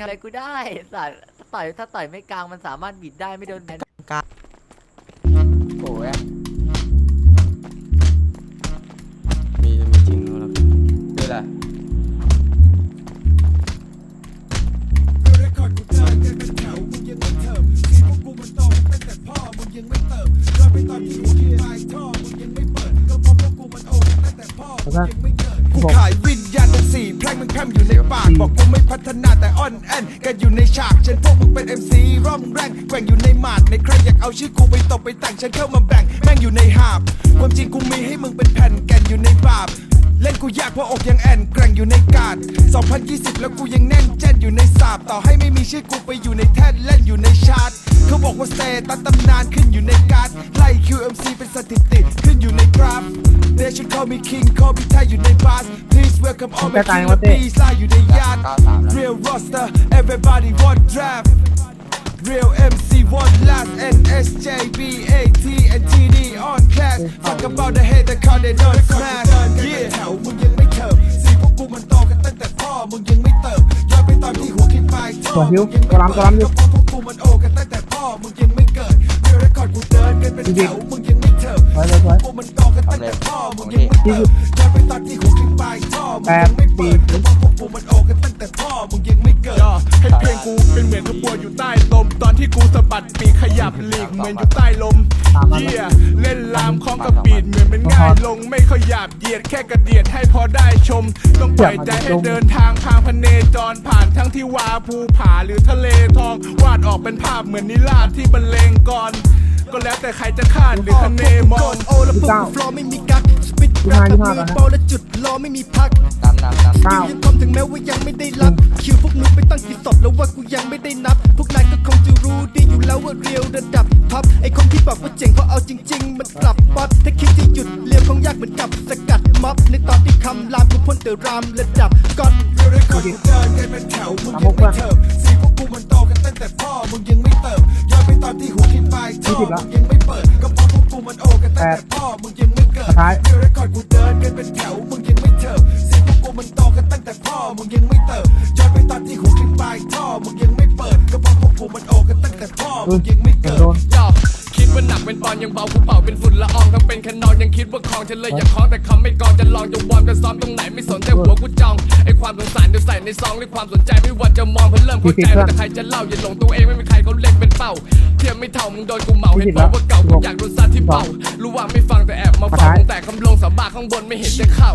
อะไรกูได้สัตว์ถ้าต่อยถ้าต่อยไม่กลางมันสามารถบิดได้ไม่โดนแบนโอ้ยมีมีจริงแล้วนี่แหละกูขายวิญญาณทั้งสี่แพร่งมึงแพร่มอยู่ในปากบอกกูไม่ พัฒนาแต่อ่อนแอนกันอยู่ในฉากฉันพวกมึงเป็น MC ร่องแรงแกว่งอยู่ในหมาดในใครอยากเอาชื่อกูไปตบไปแต่งฉันเข้ามาแบ่งแม่งอยู่ในหาบ ความจริงกูมีให้มึงเป็นแผ่นแก่นอยู่ในบาปเล่นกูยากเพราะอกยังแอนแกร่งอยู่ในกาด 2020 แล้วกูยังแน่นแจ้นอยู่ในสาบ ต่อให้ไม่มีชื่อกูไปอยู่ในแท่นเล่นอยู่ในชาร์ตเขาบอกว่าเซตันตำนานขึ้นอยู่ในการดไล่ QMC เป็นสถิติ call me king call me ไทยอยู่ในบาส Please welcome all my king และ peace ไล่อยู่ในยาน Real roster everybody want draft Real MC one last NSJB AT and TD on class Fuck about the head that call they don't smash Yeah แถวมึงยังไม่เถิบสีพวกกูมันโตกันตั้งแต่พ่อ มึงยังไม่เติบย้อนไปตอนที่หัวคิดปลายท่อหัวหิวมึงยังไม่กระลำกระลำอยู่ก็เพราะพวกกูมันโอกันตั้งแต่พ่อ มึงยังไม่เกิดเรียลเรคคอร์ดกูเดินกันเป็นแถวมึงยัง ไม่เถิบสวยสวยสวยพวกมันโตกันตั้งแต่พ่อมึงยังไม่เติบย้อนไปตอนที่หัวคิดปลายท่อมึงยังไม่เปิดก็เพราะพวกกูมันโอกันตั้งแต่พ่อมึงยังไม่เกิดย่อให้เพลงกูเป็นเหมือนขบวนอยู่ใต้ลม ตอนที่กูสะบัดปีกขยับหลีกเหมือนอยู่ใต้ลมเยี่ยเล่นลามคล้องกับปีดเหมือนเป็นง่ายลงไม่ขยับเหยียดแค่กระเดียดให้พอได้ชม ต้องปล่อยใจให้เดินทางทางพเนจรผ่านทั้งที่วาภูผาหรือทะเลทอง วาดออกเป็นภาพเหมือนนิราศที่บรรเลงก่อน ก็แล้วแต่ใครจะคาดหรือคะเนมองโอแล้วพวกกูฟลอไม่มีกักสปิดยี่แรห้าปยี่แบบห้ามืก่อนอนะโปแล้วจุดล้อไม่มีพักตามตามตามเก้ายังคมถึงแม้ว่ายังไม่ได้รับ คิวพวกมึงไปตั้งกี่ศพแล้วว่ากูยังไม่ได้นับ พวกนายก็คงจะรู้ดีอยู่แล้วว่าเรียวระดับท็อปไอคนที่บอกว่าเจ๋งเพราะเอาจริง ๆ มันกลับป๊อปถ้าคิดจะหยุดเรียวคงยากเหมือนกับสกัดม็อบในตอนที่คำรามกูพ่นแต่รามระดับก้อนเรียวได้คอนกูเดินกันเป็นแถวมึงยังไม่เถิบสีพวกกูมันโตกันตั้งแต่พ่อมึงยังไม่เติบ คิดปลายท่อมึงยังไม่เปิดก็เพราะพวกกูมันโอกันตั้งแต่พ่อมึงยังไม่เกิดท้ายเรียวได้คอนกูเดินกันเป็นแถวมึงยังไม่เถิบสีพวกกูมันโตกันตั้งแต่พ่อมึงยังไม่เติบย้อนไปตอนที่หัวคิดปลายท่อมึงยังไม่เปิดก็เพราะพวกกูมันโอกันตั้งแต่พ่อมึงยังไม่เกิดโดนย่อคิดว่าหนักเป็นปอนยังเบากูเป่าเป็นฝุ่นละอองทั้งเป็นแคนนอนยังคิดว่าคลองฉันเลยอยากคล้องแต่คำไม่กองจะลองจะวอร์มจะซ้อมตรงไหนไม่สนใจหัวกูจองไอความสงสารจะใส่ในซองด้วยความสนใจไม่ว่าจะมองเพื่อเริ่มเข้าใจว่าแต่ใครจะเล่าอย่าหลงตัวเองไม่มีใครเขาเล่นเป็น เป้าเทียมไม่เท่ามึงโดนกูเหมาเห็นบอกว่าเก่ากูอยากโดนซัดที่เป้ารู้ว่าไม่ฟังแต่แอบมาฟังแต่คำลงสาบาข้างบนไม่เห็นจะเข้า